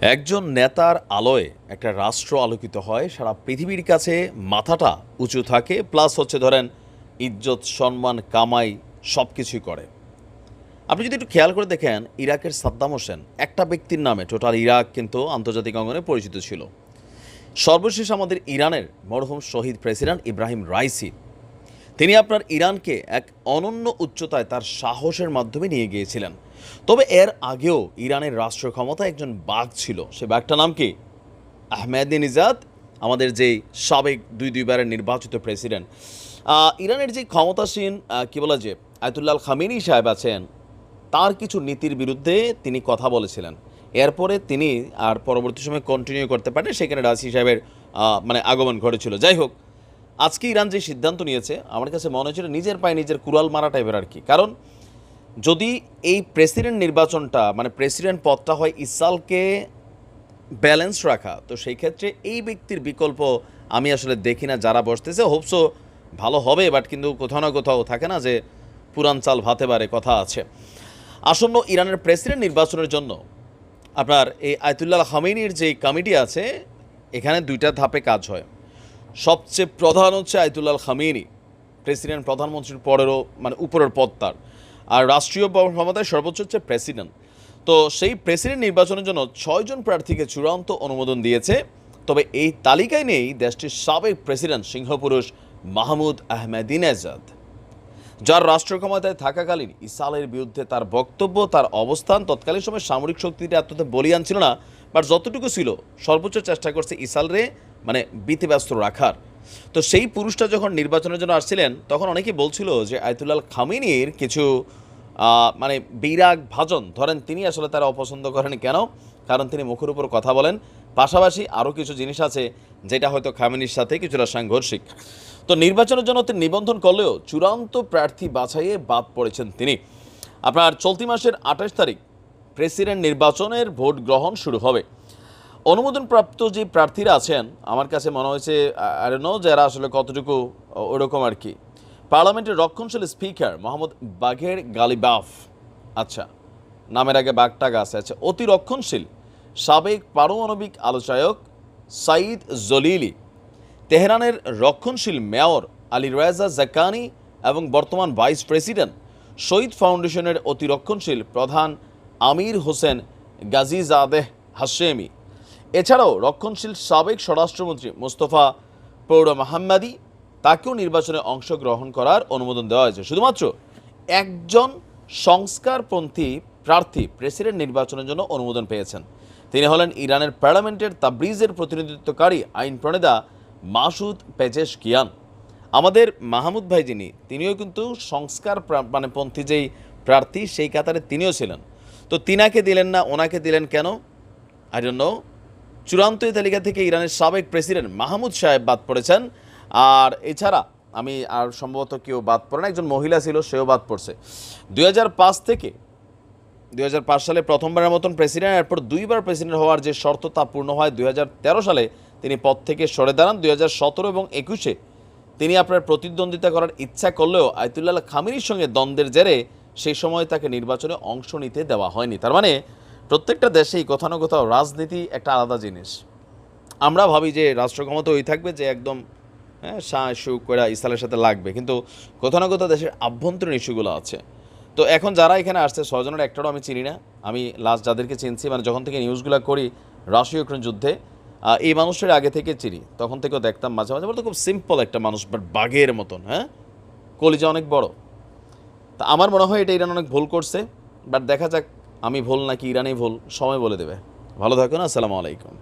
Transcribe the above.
একজন নেতার আলোয় একটা রাষ্ট্র আলোকিত হয়, সারা পৃথিবীর কাছে মাথাটা উঁচু থাকে, প্লাস হচ্ছে ধরেন ইজ্জত, সম্মান, কামাই সব কিছুই করে। আপনি যদি একটু খেয়াল করে দেখেন, ইরাকের সাদ্দাম হোসেন একটা ব্যক্তির নামে, টোটাল ইরাক কিন্তু আন্তর্জাতিক অঙ্গনে পরিচিত ছিল। সর্বশেষ আমাদের ইরানের মরহুম শহীদ প্রেসিডেন্ট ইব্রাহিম রাইসি, তিনি আপনার ইরানকে এক অনন্য উচ্চতায় তার সাহসের মাধ্যমে নিয়ে গিয়েছিলেন। তবে এর আগেও ইরানের রাষ্ট্র ক্ষমতা একজন বাঘ ছিল। সে বাঘটার নাম কি? আহমেদ নিজাদ আমাদের যেই সাবেক দুই দুইবারের নির্বাচিত প্রেসিডেন্ট। ইরানের যে ক্ষমতাসীন কি বলা যে, আয়তুল্লাহ খামিনী সাহেব আছেন, তার কিছু নীতির বিরুদ্ধে তিনি কথা বলেছিলেন। এরপরে তিনি আর পরবর্তী সময় কন্টিনিউ করতে পারেন, সেখানে রাসি সাহেবের মানে আগমন ঘটেছিল। যাই হোক, আজকে ইরান যে সিদ্ধান্ত নিয়েছে, আমার কাছে মনে হচ্ছিল নিজের পায়ে নিজের কুড়াল মারা টাইপের আর কি। কারণ যদি এই প্রেসিডেন্ট নির্বাচনটা মানে প্রেসিডেন্ট পদটা হয় ইসালকে ব্যালেন্স রাখা, তো সেই ক্ষেত্রে এই ব্যক্তির বিকল্প আমি আসলে দেখি না, যারা বসতেছে। হোপসো ভালো হবে বাট কিন্তু কোথাও না কোথাও থাকে না যে পুরান চাল ভাতে বারে কথা আছে। আসন্ন ইরানের প্রেসিডেন্ট নির্বাচনের জন্য আপনার এই আয়তুল্লাহ খামেনির যে কমিটি আছে, এখানে দুইটা ধাপে কাজ হয়। সবচেয়ে প্রধান হচ্ছে আয়তুল্লাহ খামেনি প্রেসিডেন্ট প্রধানমন্ত্রীর পরেরও মানে উপরের পদ তার। আর রাষ্ট্রীয় ক্ষমতায় সর্বোচ্চ হচ্ছে প্রেসিডেন্ট তো সেই প্রেসিডেন্ট নির্বাচনের জন্য ছয়জন প্রার্থীকে চূড়ান্ত অনুমোদন দিয়েছে। তবে এই তালিকায় নেই দেশটির সাবেক প্রেসিডেন্ট সিংহপুরুষ মাহমুদ আহমেদিনেজাদ। যার রাষ্ট্র ক্ষমতায় থাকাকালীন ইসালের বিরুদ্ধে তার বক্তব্য, তার অবস্থান, তৎকালীন সময় সামরিক শক্তিটা এতটা বলিয়ান ছিল না, বাট যতটুকু ছিল, সর্বোচ্চ চেষ্টা করছে ইসালরে মানে ব্যস্ত রাখার। তো সেই পুরুষটা যখন নির্বাচনের জন্য আসছিলেন, তখন অনেকেই বলছিল যে আয়তুল্লাল খামিনির কিছু মানে বিরাগ ভাজন, ধরেন তিনি আসলে তারা অপছন্দ করেন কেন? কারণ তিনি মুখের উপর কথা বলেন। পাশাপাশি আরও কিছু জিনিস আছে, যেটা হয়তো খামিনির সাথে কিছুটা সাংঘর্ষিক। তো নির্বাচনের জন্য তিনি নিবন্ধন করলেও চূড়ান্ত প্রার্থী বাছাইয়ে বাদ পড়েছেন তিনি। আপনার চলতি মাসের আঠাশ তারিখ প্রেসিডেন্ট নির্বাচনের ভোট গ্রহণ শুরু হবে। অনুমোদনপ্রাপ্ত যে প্রার্থীরা আছেন, আমার কাছে মনে হয়েছে আর নো যারা আসলে কতটুকু ওরকম আর কি। পার্লামেন্টের রক্ষণশীল স্পিকার মোহাম্মদ বাঘের গালিবাফ। আচ্ছা নামের আগে বাঘটাগ আছে আচ্ছা অতি রক্ষণশীল সাবেক পারমাণবিক আলোচক সাইদ জলিলি, তেহরানের রক্ষণশীল মেয়র আলী রেজা জাকানি এবং বর্তমান ভাইস প্রেসিডেন্ট শহীদ ফাউন্ডেশনের অতি রক্ষণশীল প্রধান আমির হোসেন গাজিজাদেহ হাশেমি। এছাড়াও রক্ষণশীল সাবেক স্বরাষ্ট্রমন্ত্রী মোস্তফা পৌর মাহমাদি তাকেও নির্বাচনে অংশগ্রহণ করার অনুমোদন দেওয়া হয়েছে। শুধুমাত্র একজন সংস্কারপন্থী প্রার্থী প্রেসিডেন্ট নির্বাচনের জন্য অনুমোদন পেয়েছেন। তিনি হলেন ইরানের পার্লামেন্টের তাবরিজের প্রতিনিধিত্বকারী আইন প্রণেতা মাসুদ পেজেশ কিয়ান আমাদের মাহমুদ ভাই যিনি, তিনিও কিন্তু সংস্কার মানে পন্থী যেই প্রার্থী, সেই কাতারে তিনিও ছিলেন। তো তিনাকে দিলেন না, ওনাকে দিলেন কেন? আই ডোন্ট নো চূড়ান্ত এই তালিকা থেকে ইরানের সাবেক প্রেসিডেন্ট মাহমুদ সাহেব বাদ পড়েছেন। আর এছাড়া আমি আর সম্ভবত কেউ বাদ পড়ে না, একজন মহিলা ছিল, সেও বাদ পড়ছে। দুই হাজার পাঁচ থেকে দুই হাজার পাঁচ সালে প্রথমবারের মতন প্রেসিডেন্ট, এরপর দুইবার প্রেসিডেন্ট হওয়ার যে শর্ত তা পূর্ণ হয় দুই হাজার তেরো সালে। তিনি পদ থেকে সরে দাঁড়ান। দুই হাজার সতেরো এবং একুশে তিনি আপনার প্রতিদ্বন্দ্বিতা করার ইচ্ছা করলেও আয়তুল্লাহ খামিনির সঙ্গে দ্বন্দ্বের জেরে সেই সময় তাকে নির্বাচনে অংশ নিতে দেওয়া হয়নি। তার মানে প্রত্যেকটা দেশেই কোথাও না কোথাও রাজনীতি একটা আলাদা জিনিস। আমরা ভাবি যে রাষ্ট্র ক্ষমতা ওই থাকবে যে একদম হ্যাঁ শাহ সুখ করে ইসলামের সাথে লাগবে। কিন্তু কোথাও না কোথাও দেশের আভ্যন্তরীণ ইস্যুগুলো আছে। তো এখন যারা এখানে আসছে ছজনের একটারও আমি চিনি না। আমি লাস্ট যাদেরকে চিনছি মানে যখন থেকে নিউজগুলো করি রাশিয়া ইউক্রেন যুদ্ধে এই মানুষের আগে থেকে চিনি। তখন থেকেও দেখতাম মাঝে মাঝে, বলতো খুব সিম্পল একটা মানুষ বাট বাঘের মতন হ্যাঁ? কলিজা অনেক বড়। তা আমার মনে হয় এটা ইরান অনেক ভুল করছে বাট দেখা যাক আমি ভুল নাকি ইরানি ভুল? সময় বলে দেবে। ভালো থাকুন আসসালামু আলাইকুম।